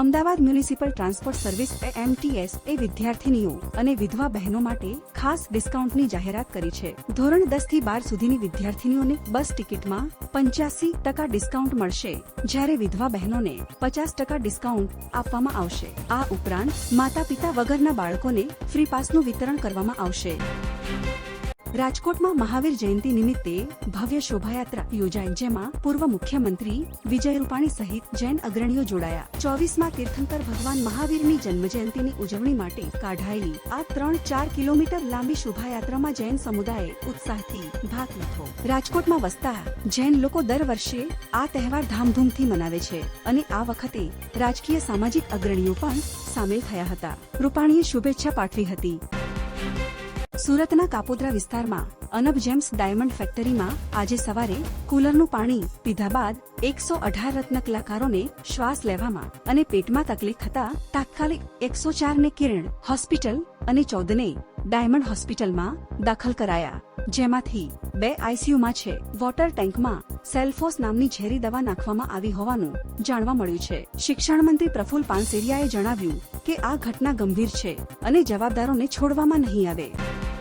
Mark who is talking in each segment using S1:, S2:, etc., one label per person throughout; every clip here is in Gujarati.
S1: Ahmedabad municipal transport service AMTS એ વિદ્યાર્થીનીઓ અને વિધવા બહેનો માટે ખાસ ડિસ્કાઉન્ટની જાહેરાત કરી છે ધોરણ દસ થી બાર સુધીની વિદ્યાર્થીનીઓને બસ ટિકિટમાં પંચ્યાસી ટકા ડિસ્કાઉન્ટ મળશે જ્યારે વિધવા બહેનોને પચાસ ટકા ડિસ્કાઉન્ટ આપવામાં આવશે આ ઉપરાંત માતા પિતા વગરના બાળકોને ફ્રી પાસનું વિતરણ કરવામાં આવશે રાજકોટમાં મહાવીર જયંતિ નિમિત્તે ભવ્ય શોભાયાત્રા યોજાઈ જેમાં પૂર્વ મુખ્યમંત્રી વિજય રૂપાણી સહિત જૈન અગ્રણીઓ જોડાયા ચોવીસમાં તીર્થંકર ભગવાન મહાવીરની જન્મ જન્મજયંતિની ઉજવણી માટે કાઢાયેલી આ ત્રણ ચાર કિલોમીટર લાંબી શોભાયાત્રામાં જૈન સમુદાયે ઉત્સાહથી ભાગ લીધો રાજકોટમાં વસતા જૈન લોકો દર વર્ષે આ તહેવાર ધામધૂમથી મનાવે છે અને આ વખતે રાજકીય સામાજિક અગ્રણીઓ પણ સામેલ થયા હતા રૂપાણીએ શુભેચ્છા પાઠવી હતી સુરતના કાપોદ્રા વિસ્તારમાં અનબ જેમ્સ ડાયમંડ ફેક્ટરીમાં આજે સવારે કુલરનું પાણી પીધા બાદ એકસો અઢાર રત્ન કલાકારોને શ્વાસ લેવામાં અને પેટમાં તકલીફ થતા તાત્કાલિક એકસો ચારને કિરણ હોસ્પિટલ અને ચૌદને ડાયમંડ હોસ્પિટલમાં દાખલ કરાયા જેમાંથી બે આઈસીયુમાં છે વોટર ટેન્કમાં સેલ્ફોસ નામની ઝેરી દવા નાખવામાં આવી હોવાનું જાણવા મળ્યું છે શિક્ષણ મંત્રી પ્રફુલ પાનસેરિયાએ જણાવ્યું કે આ ઘટના ગંભીર છે અને જવાબદારોને છોડવામાં નહીં આવે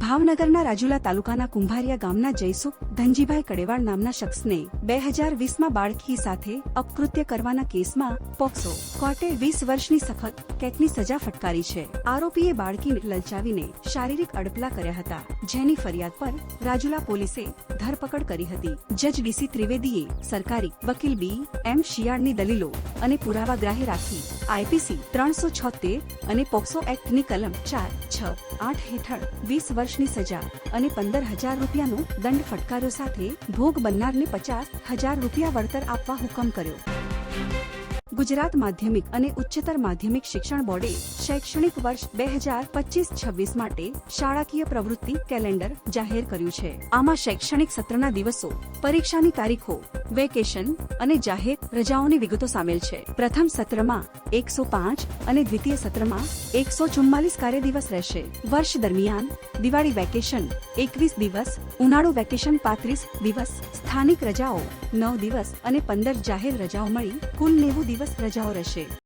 S1: ભાવનગરના રાજુલા તાલુકાના કુંભારિયા ગામના જયસુ ધનજીભાઈ કડેવાળ નામના શખ્સને બે હજાર વીસમાં બાળકી સાથે અપકૃત્ય કરવાના કેસમાં પોક્સો કોર્ટે વીસ વર્ષની સખત કેદની સજા ફટકારી છે આરોપીએ બાળકીને લલચાવીને શારીરિક અડપલા કર્યા હતા જેની ફરિયાદ પર રાજુલા પોલીસે ધરપકડ કરી હતી જજ ડીસી ત્રિવેદીએ સરકારી વકીલ બી એમ શિયાળની દલીલો અને પુરાવા ગ્રાહે રાખી આઈપીસી ત્રણસો છોતેર અને પોક્સો એક્ટની કલમ ચાર છ આઠ હેઠળ વીસ વર્ષની સજા અને પંદર હજાર રૂપિયાનો દંડ ફટકાર્યો સાથે ભોગ બનનારને પચાસ હજાર રૂપિયા વળતર આપવા હુકમ કર્યો ગુજરાત માધ્યમિક અને ઉચ્ચતર માધ્યમિક શિક્ષણ બોર્ડે શૈક્ષણિક વર્ષ બે હજાર પચીસ છવ્વીસ માટે શાળાકીય પ્રવૃત્તિ કેલેન્ડર જાહેર કર્યું છે આમાં શૈક્ષણિક સત્રના દિવસો પરીક્ષાની તારીખો વેકેશન અને જાહેર રજાઓની વિગતો સામેલ છે પ્રથમ સત્રમાં એકસો પાંચ અને દ્વિતીય સત્રમાં એકસો ચુમ્માલીસ કાર્ય દિવસ રહેશે વર્ષ દરમિયાન દિવાળી વેકેશન એકવીસ દિવસ ઉનાળુ વેકેશન પાંત્રીસ દિવસ સ્થાનિક રજાઓ નવ દિવસ અને પંદર જાહેર રજાઓ મળી કુલ નેવું દિવસ રજાઓ રહેશે